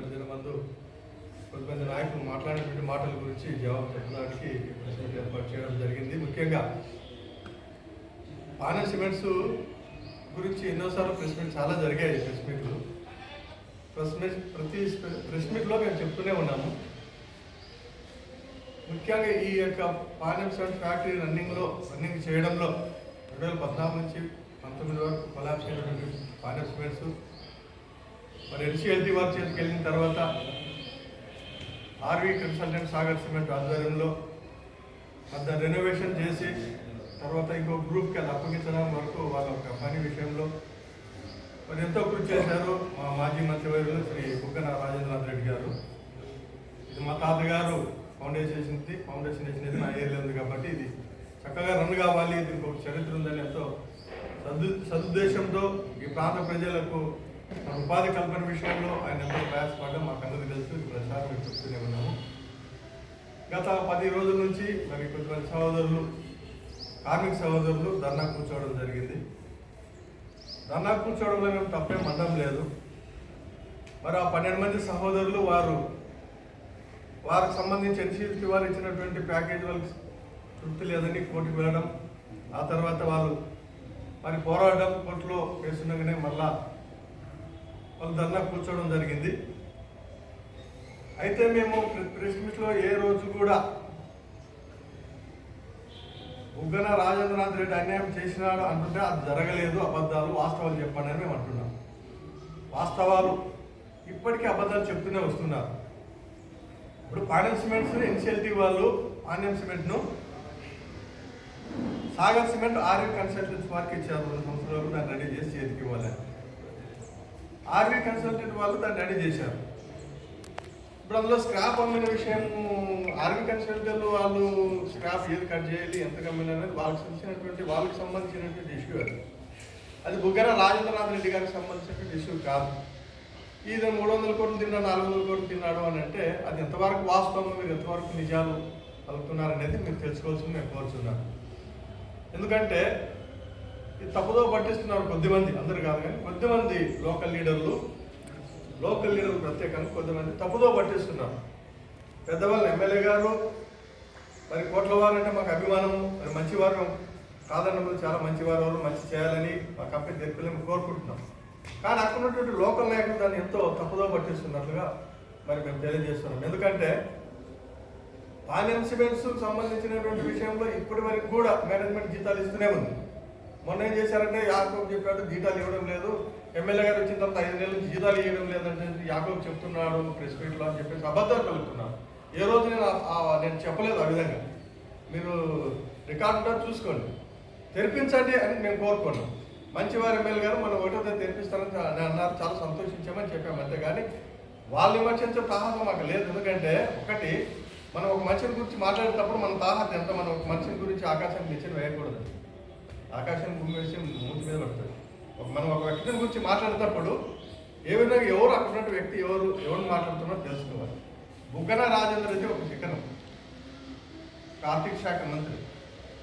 నిన్నటి దినమందు కొంతమంది నాయకులు మాట్లాడినటువంటి మాటల గురించి జవాబు చెప్పడానికి ప్రెస్ ఏర్పాటు చేయడం జరిగింది. ముఖ్యంగా పాన సిమెంట్స్ గురించి ఎన్నోసార్లు ప్రెస్ మీట్ చాలా జరిగాయి ప్రెస్ మీట్లు. ప్రెస్ మీట్ ప్రతి ప్రెస్ మీట్లో మేము చెప్తూనే ఉన్నాము. ముఖ్యంగా ఈ యొక్క పానెం సిమెంట్ ఫ్యాక్టరీ రన్నింగ్లో రన్నింగ్ చేయడంలో రెండు వేల పద్నాలుగు నుంచి పంతొమ్మిది వరకు కొలాబ్స్ అయినటువంటి పానెం సిమెంట్స్ మరి ఎన్సీఎల్టీ వారి చేతికి వెళ్ళిన తర్వాత ఆర్వీ కన్సల్టెంట్ సాగర్ సిమెంట్ ఆధ్వర్యంలో అంత రెనోవేషన్ చేసి తర్వాత ఇంకో గ్రూప్కి అది అప్పగించడం వరకు వాళ్ళ యొక్క పని విషయంలో మరి ఎంతో కృషి చేశారు మా మాజీ మంత్రివర్యులు శ్రీ బుగ్గన రాజేంద్రనాథ్ రెడ్డి గారు. ఇది మా తాతగారు ఫౌండేషన్ ఫౌండేషన్ వేసినది నా ఏరియా ఉంది కాబట్టి ఇది చక్కగా రన్ కావాలి దీనికి ఒక చరిత్ర ఉందని ఎంతో సదు సదుద్దేశంతో ఈ ప్రాంత ప్రజలకు ఉపాధి కల్పన విషయంలో ఆయన ఎంతో ప్రయాసపడడం మాకు అందరికీ తెలుసు. ప్రసారం మేము చెప్తూనే ఉన్నాము. గత పది రోజుల నుంచి మరి కొంతమంది సహోదరులు కార్మిక సహోదరులు ధర్నా కూర్చోవడం జరిగింది. ధర్నా కూర్చోవడంలో మేము తప్పేం అనడం లేదు. మరి ఆ పన్నెండు మంది సహోదరులు వారు వారికి సంబంధించి ఎన్సీఎల్టీ వారు ఇచ్చినటువంటి ప్యాకేజ్ వాళ్ళకి తృప్తి లేదని కోర్టుకు వెళ్ళడం ఆ తర్వాత వాళ్ళు మరి పోరాటం కోర్టులో వేస్తుండగానే మళ్ళా వాళ్ళు ధర్నా కూర్చోవడం జరిగింది. అయితే మేము ప్రెస్ మీట్లో ఏ రోజు కూడా ఉగ్గన రాజేంద్రనాథ్ రెడ్డి అన్యాయం చేసినాడు అంటుంటే అది జరగలేదు అబద్ధాలు వాస్తవాలు చెప్పండి అని మేము అంటున్నాం. వాస్తవాలు ఇప్పటికీ అబద్ధాలు చెప్తూనే వస్తున్నారు. ఇప్పుడు పాండ్యం సిమెంట్స్ ఎన్సిఎల్టీ వాళ్ళు పాండ్యం సిమెంట్ను సాగర్ సిమెంట్ ఆర్వీ కన్సల్టెన్స్ వారికి ఇచ్చారు రెండు సంవత్సరాలు దాన్ని రెడీ చేసి చేతికి ఇవ్వాలి. ఆర్వీ కన్సల్టెంట్ వాళ్ళు దాన్ని రెడీ చేశారు. ఇప్పుడు అందులో స్క్రాప్ అమ్మిన విషయం ఆర్మీ కన్సల్టెంట్ వాళ్ళు స్క్రాప్ ఏది కట్ చేయాలి ఎంత కమ్మిన అనేది వాళ్ళకి సంబంధించినటువంటి వాళ్ళకి సంబంధించినటువంటి ఇష్యూ అది. అది బుగ్గర రాజేంద్రనాథ్ రెడ్డి గారికి సంబంధించినటువంటి ఇష్యూ కాదు. ఈయన మూడు వందల కోట్లు తిన్నాడు నాలుగు వందల కోట్లు తిన్నాడు అని అంటే అది ఎంతవరకు వాస్తవం మీరు ఎంతవరకు నిజాలు పలుకుతున్నారనేది మీరు తెలుసుకోవాల్సింది నేను కోరుచున్నాను. ఎందుకంటే తప్పుదో పట్టిస్తున్నారు కొద్దిమంది అందరు కాదు కానీ కొద్దిమంది లోకల్ లీడర్లు. లోకల్ లీడర్లు ప్రత్యేకంగా కొద్దిమంది తప్పుదో పట్టిస్తున్నారు. పెద్దవాళ్ళు ఎమ్మెల్యే గారు మరి కోట్ల వారు అంటే మాకు అభిమానము మరి మంచివారు కాదన్నప్పుడు చాలా మంచివారు వాళ్ళు మంచి చేయాలని మా కంపెనీ తెప్పిలని కోరుకుంటున్నాం. కానీ అక్కడ ఉన్నటువంటి లోకల్ నాయకులు దాన్ని ఎంతో తప్పుదో పట్టిస్తున్నట్లుగా మరి మేము తెలియజేస్తున్నాం. ఎందుకంటే పానెం సంబంధించినటువంటి విషయంలో ఇప్పటి వరకు కూడా మేనేజ్మెంట్ జీతాలు ఇస్తూనే ఉంది. మొన్న ఏం చేశారంటే యాకోబ్ చెప్పాడు జీతాలు ఇవ్వడం లేదు. ఎమ్మెల్యే గారు వచ్చిన తర్వాత ఐదు నెలలు జీతాలు ఇవ్వడం లేదంటే యాకోబ్ చెప్తున్నాడు ప్రెస్ మీట్లో అని చెప్పేసి అబద్ధాలు కలుగుతున్నాను ఏ రోజు నేను నేను చెప్పలేదు ఆ విధంగా. మీరు రికార్డు చూసుకోండి. తెరిపించండి అని మేము కోరుకున్నాం మంచివారి ఎమ్మెల్యే గారు మనం ఒకటో తేదీ తెరిపిస్తారని అన్నారు. చాలా సంతోషించామని చెప్పాము అంతే కానీ వాళ్ళు విమర్శించే తాహతం మాకు లేదు. ఎందుకంటే ఒకటి మనం ఒక మనిషిని గురించి మాట్లాడేటప్పుడు మన తాహత ఎంత? మనం ఒక మనిషిని గురించి ఆకాశానికి తెచ్చి వేయకూడదు. ఆకాశం భూమి వేసి మూతి మీద పడుతుంది. మనం ఒక వ్యక్తిని గురించి మాట్లాడేటప్పుడు ఏ విధంగా ఎవరు అక్కడ వ్యక్తి ఎవరు ఎవరు మాట్లాడుతున్నారో తెలుసుకోవాలి. బుగ్గన రాజేంద్ర అయితే ఒక శిఖరం. ఆర్థిక శాఖ మంత్రి.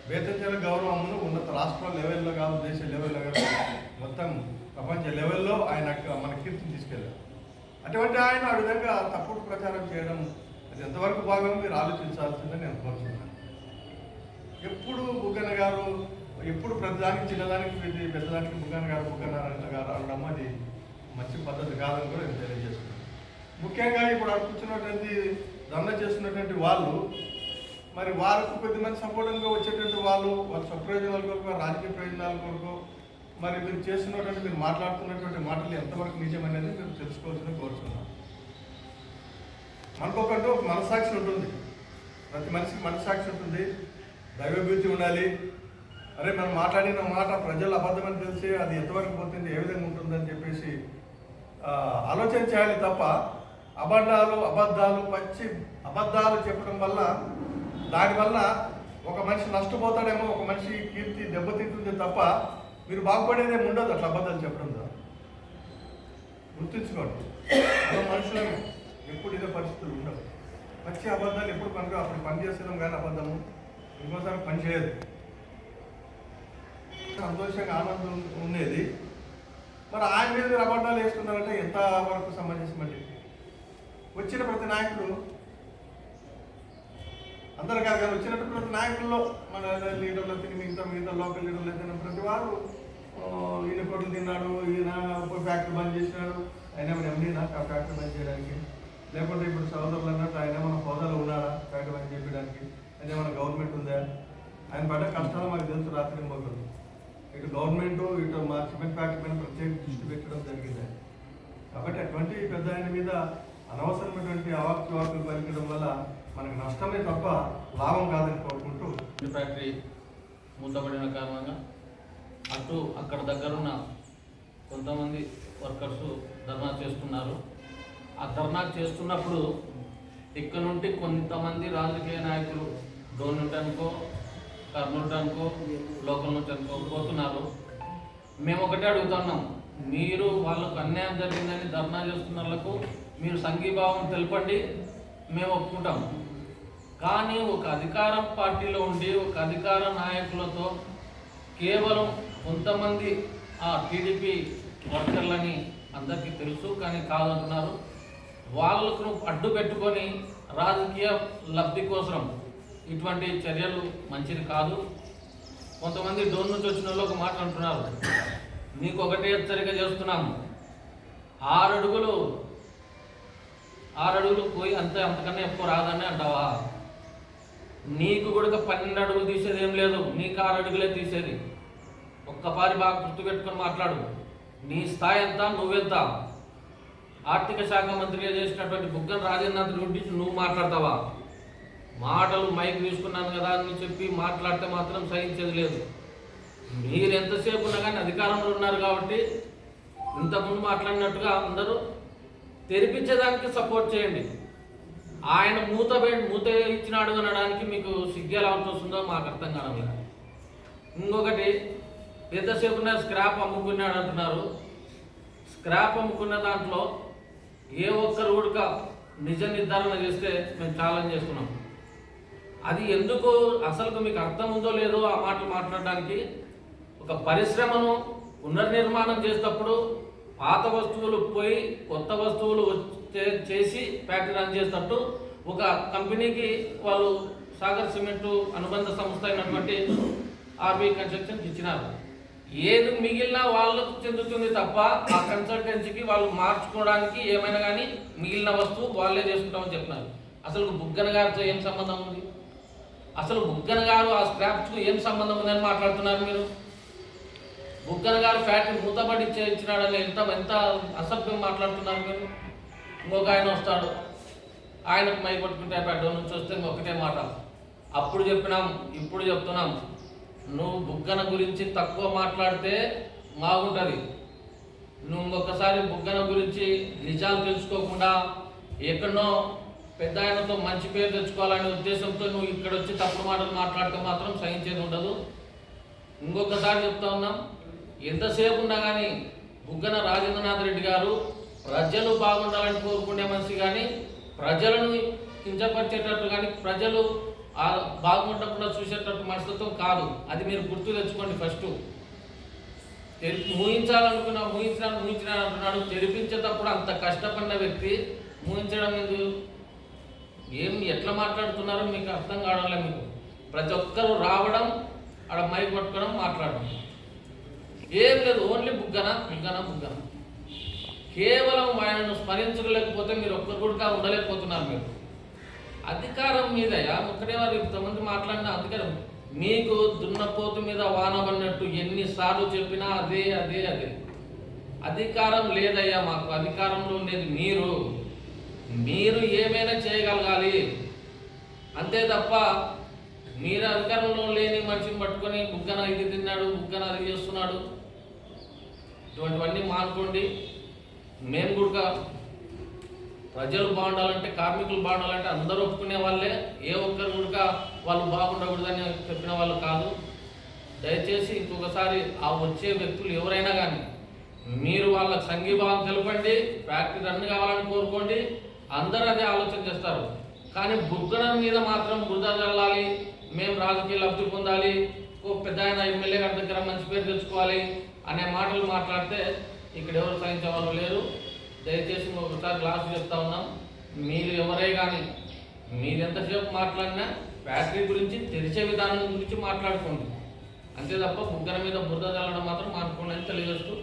వేతజల గౌరవమును ఉన్నత రాష్ట్ర లెవెల్లో కాదు దేశ లెవెల్లో కాదు. మొత్తం ప్రపంచ లెవెల్లో ఆయన మన కీర్తిని తీసుకెళ్ళారు. అటువంటి ఆయన ఆ విధంగా తప్పుడు ప్రచారం చేయడం అది ఎంతవరకు భాగం మీరు ఆలోచించాల్సిందని నేను కోరుతున్నాను ఎప్పుడు బుగ్గన గారు ఎప్పుడు ప్రతిదానికి చిన్నదానికి పెద్ద పెద్దదానికి బుగ్గన గారు బుగ్గన గారు అనడం అది మంచి పద్ధతి కాదని కూడా నేను తెలియజేస్తున్నాను. ముఖ్యంగా ఇప్పుడు అడుగుతున్నటువంటి దండ చేస్తున్నటువంటి వాళ్ళు మరి వారికి కొద్దిమంది సపోర్టింగ్గా వచ్చేటువంటి వాళ్ళు వాళ్ళ స్వప్రయోజనాల కొరకు రాజకీయ ప్రయోజనాల కొరకు మరి మీరు చేస్తున్నటువంటి మీరు మాట్లాడుతున్నటువంటి మాటలు ఎంతవరకు నిజమనేది మీరు తెలుసుకోవాల్సిన కోరుతున్నాను మనకొకంటూ ఒక మనసాక్షి ఉంటుంది. ప్రతి మనిషికి మనసాక్షి ఉంటుంది. దైవభూతి ఉండాలి. అరే మనం మాట్లాడిన మాట ప్రజలు అబద్ధమని తెలిసి అది ఎంతవరకు పోతుంది ఏ విధంగా ఉంటుందని చెప్పేసి ఆలోచన చేయాలి తప్ప అబద్ధాలు అబద్ధాలు పచ్చి అబద్ధాలు చెప్పడం వల్ల దానివల్ల ఒక మనిషి నష్టపోతాడేమో ఒక మనిషి కీర్తి దెబ్బతింటుంది తప్ప మీరు బాగుపడేదేమి ఉండదు అట్లా అబద్ధాలు చెప్పడం ద్వారా. గుర్తుంచుకోండి మనం ఎప్పుడు ఇదే పరిస్థితులు ఉండవు. పచ్చి అబద్ధాలు ఎప్పుడు పనిగా అప్పుడు పనిచేసేదాం కానీ అబద్ధము ఇంకోసారి పని చేయదు. సంతోషంగా ఆనందం ఉండేది. మరి ఆయన మీద మీరు అబద్ధాలు వేస్తున్నారంటే ఎంత వరకు సంబంధించి మళ్ళీ వచ్చిన ప్రతి నాయకుడు అందరు కాదు కానీ వచ్చినట్టు ప్రతి నాయకుల్లో మన లీడర్లు తిని మిగతా మిగతా లోకల్ లీడర్లు తిన్న ప్రతి వారు ఈయన కొట్లు తిన్నాడు ఈయన ఫ్యాక్టరీ బంద్ చేసినాడు ఆయన ఏమైనా ఎండీనా ఆ ఫ్యాక్టరీ బంద్ చేయడానికి? లేకుంటే ఇప్పుడు సోదరులు అన్నట్టు ఆయన ఏమైనా హోదాలో ఉన్నాడా ఫ్యాక్టరీ బంద్ చేయడానికి ఆయన ఏమైనా గవర్నమెంట్ ఉందా? ఆయన పడ్డ కష్టాలు మాకు తెలుసు రాత్రి మొక్కలు ఇటు గవర్నమెంట్ ఇటు మా సిమెంట్ ఫ్యాక్టరీ పైన ప్రత్యేక దృష్టి పెట్టడం జరిగింది. కాబట్టి అటువంటి పెద్ద ఆయన మీద అనవసరమైనటువంటి అవాక్య వాకులు పలికడం వల్ల మనకు నష్టమే తప్ప లాభం కాదని కోరుకుంటూ ఈ ఫ్యాక్టరీ మూతపడిన కారణంగా అటు అక్కడ దగ్గరున్న కొంతమంది వర్కర్స్ ధర్నా చేస్తున్నారు. ఆ ధర్నా చేస్తున్నప్పుడు ఇక్కడ నుండి కొంతమంది రాజకీయ నాయకులు డోనుటనుకో కర్నూటనుకో లోకల్ నుంచి అనుకో పోతున్నారు మేము ఒకటే అడుగుతున్నాం. మీరు వాళ్ళకు అన్యాయం జరిగిందని ధర్నా చేస్తున్న వాళ్ళకు మీరు సంఘీభావం తెలపండి. మేము ఒప్పుకుంటాం. కానీ ఒక అధికార పార్టీలో ఉండి ఒక అధికార నాయకులతో కేవలం కొంతమంది ఆ టీడీపీ వర్కర్లని అందరికీ తెలుసు కానీ కాదంటున్నారు. వాళ్ళకు అడ్డు పెట్టుకొని రాజకీయ లబ్ధి కోసం ఇటువంటి చర్యలు మంచిది కాదు. కొంతమంది డోన్ నుంచి వచ్చిన వాళ్ళు ఒక మాట అంటున్నారు. మీకు ఒకటే హెచ్చరిక చేస్తున్నాము. ఆరు అడుగులు ఆరు అడుగులు పోయి అంతే అంతకన్నా ఎక్కువ రాదని అంటావా? నీకు కూడా పన్నెండు అడుగులు తీసేది ఏం లేదు. నీకు ఆరు అడుగులే తీసేది. ఒక్కపారి బాగా గుర్తుపెట్టుకొని మాట్లాడు. నీ స్థాయి ఎంత నువ్వెంత? ఆర్థిక శాఖ మంత్రిగా చేసినటువంటి బుగ్గన రాజేంద్రనాథ్ రెడ్డి నువ్వు మాట్లాడతావా? మాటలు మైక్ తీసుకున్నాను కదా అని చెప్పి మాట్లాడితే మాత్రం సహించేది లేదు. మీరు ఎంతసేపు ఉన్నా కానీ అధికారంలో ఉన్నారు కాబట్టి ఇంతకుముందు మాట్లాడినట్టుగా అందరూ తెరిపించేదానికి సపోర్ట్ చేయండి. ఆయన మూత మూత ఇచ్చినాడు అనడానికి మీకు సిగ్గేలా వస్తుందో మాకు అర్థం కావట్లేదు ఇంకొకటి ఎంతసేపు ఉన్న స్క్రాప్ అమ్ముకున్నాడు అంటున్నారు. స్క్రాప్ అమ్ముకున్న దాంట్లో ఏ ఒక్కరు కూడా నిజ నిర్ధారణ చేస్తే మేము ఛాలెంజ్ చేస్తున్నాం. అది ఎందుకు అసలు మీకు అర్థం ఉందో లేదో ఆ మాటలు మాట్లాడడానికి ఒక పరిశ్రమను పునర్నిర్మాణం చేసేటప్పుడు పాత వస్తువులు పోయి కొత్త వస్తువులు వచ్చే- చేసి ఫ్యాక్టరీ రన్ చేసేటట్టు ఒక కంపెనీకి వాళ్ళు సాగర్ సిమెంట్ అనుబంధ సంస్థ అయినటువంటి ఆర్బీ కన్స్ట్రక్షన్ ఇచ్చినారు. ఏది మిగిలిన వాళ్ళకు చెందుతుంది తప్ప ఆ కన్సల్టెన్సీకి వాళ్ళు మార్చుకోవడానికి ఏమైనా కానీ మిగిలిన వస్తువు వాళ్ళే చేసుకుంటామని చెప్పినారు. అసలు బుగ్గన గారితో ఏం సంబంధం ఉంది? అసలు బుగ్గన గారు ఆ స్క్రాప్స్కు ఏం సంబంధం ఉందని మాట్లాడుతున్నారు మీరు? బుగ్గన గారు ఫ్యాక్టరీ మూతపడి ఇచ్చినాడని ఎంత ఎంత అసభ్యం మాట్లాడుతున్నారు మీరు? ఇంకొక ఆయన వస్తాడు. ఆయనకు మై కొట్టుకుంటే పెట్టడం నుంచి వస్తే ఒకటే మాట. అప్పుడు చెప్పినాం ఇప్పుడు చెప్తున్నాం. నువ్వు బుగ్గన గురించి తక్కువ మాట్లాడితే బాగుంటుంది. నువ్వు ఇంకొకసారి బుగ్గన గురించి నిజాలు తెలుసుకోకుండా ఎక్కడనో పెద్ద ఆయనతో మంచి పేరు తెచ్చుకోవాలనే ఉద్దేశంతో నువ్వు ఇక్కడ వచ్చి తప్పుడు మాటలు మాట్లాడితే మాత్రం సహించేది ఉండదు. ఇంకొకసారి చెప్తా ఉన్నాం ఎంతసేపు ఉన్నా కానీ బుగ్గన రాజేంద్రనాథ్ రెడ్డి గారు ప్రజలు బాగుండాలని కోరుకునే మనిషి కానీ ప్రజలను కించపరిచేటట్టు కానీ ప్రజలు బాగుండకుండా చూసేటట్టు మనస్తత్వం కాదు. అది మీరు గుర్తు తెచ్చుకోండి ఫస్ట్. ఊహించాలనుకున్నా ఊహించిన ఊహించిన అంటున్నాడు. తెరిపించేటప్పుడు అంత కష్టపడిన వ్యక్తి ఊహించడం ఎందుకు? ఏం ఎట్లా మాట్లాడుతున్నారో మీకు అర్థం కావడంలే మీకు. ప్రతి ఒక్కరు రావడం ఆడ మై పట్టుకోవడం మాట్లాడడం. ఏం లేదు ఓన్లీ బుగ్గన బుగ్గన బుగ్గన. కేవలం ఆయనను స్మరించలేకపోతే మీరు ఒక్కరు కూడా ఉండలేకపోతున్నారు మీరు. అధికారం మీద ఒకటే వారు ఇంతమంది మాట్లాడిన అధికారం మీకు దున్నపోతు మీద వాన పడినట్టు ఎన్నిసార్లు చెప్పినా అదే అదే అదే. అధికారం లేదయ్యా మాకు అధికారంలో ఉండేది మీరు. మీరు ఏమైనా చేయగలగాలి. అంతే తప్ప మీరు అధికారంలో లేని మనిషిని పట్టుకొని బుగ్గన ఇది తిన్నాడు బుగ్గన అది చేస్తున్నాడు. ఇటువంటివన్నీ మానుకోండి. మేము కూడా ప్రజలు బాగుండాలంటే కార్మికులు బాగుండాలంటే అందరూ ఒప్పుకునే వాళ్ళే. ఏ ఒక్కరు కూడా వాళ్ళు బాగుండకూడదని చెప్పిన వాళ్ళు కాదు. దయచేసి ఇంకొకసారి ఆ వచ్చే వ్యక్తులు ఎవరైనా కానీ మీరు వాళ్ళకి సంఘీభావం తెలపండి ఫ్యాక్టరీ రన్ కావాలని కోరుకోండి. అందరూ అదే ఆలోచన చేస్తారు. కానీ బుగ్గన మీద మాత్రం బురద చల్లాలి మేము రాజకీయ లబ్ధి పొందాలి ఓ పెద్ద ఆయన ఎమ్మెల్యే గారి దగ్గర మంచి పేరు తెచ్చుకోవాలి అనే మాటలు మాట్లాడితే ఇక్కడ ఎవరు సహించే వాళ్ళు లేరు. దయచేసి మేము ఒకసారి క్లాస్ చెప్తా ఉన్నాం. మీరు ఎవరే కానీ మీరు ఎంతసేపు మాట్లాడినా ఫ్యాక్టరీ గురించి తెరిచే విధానం గురించి మాట్లాడుకోండి. అంతే తప్ప బుగ్గల మీద బురద చల్లడం మాత్రం మానుకోండి అని తెలియజేస్తూ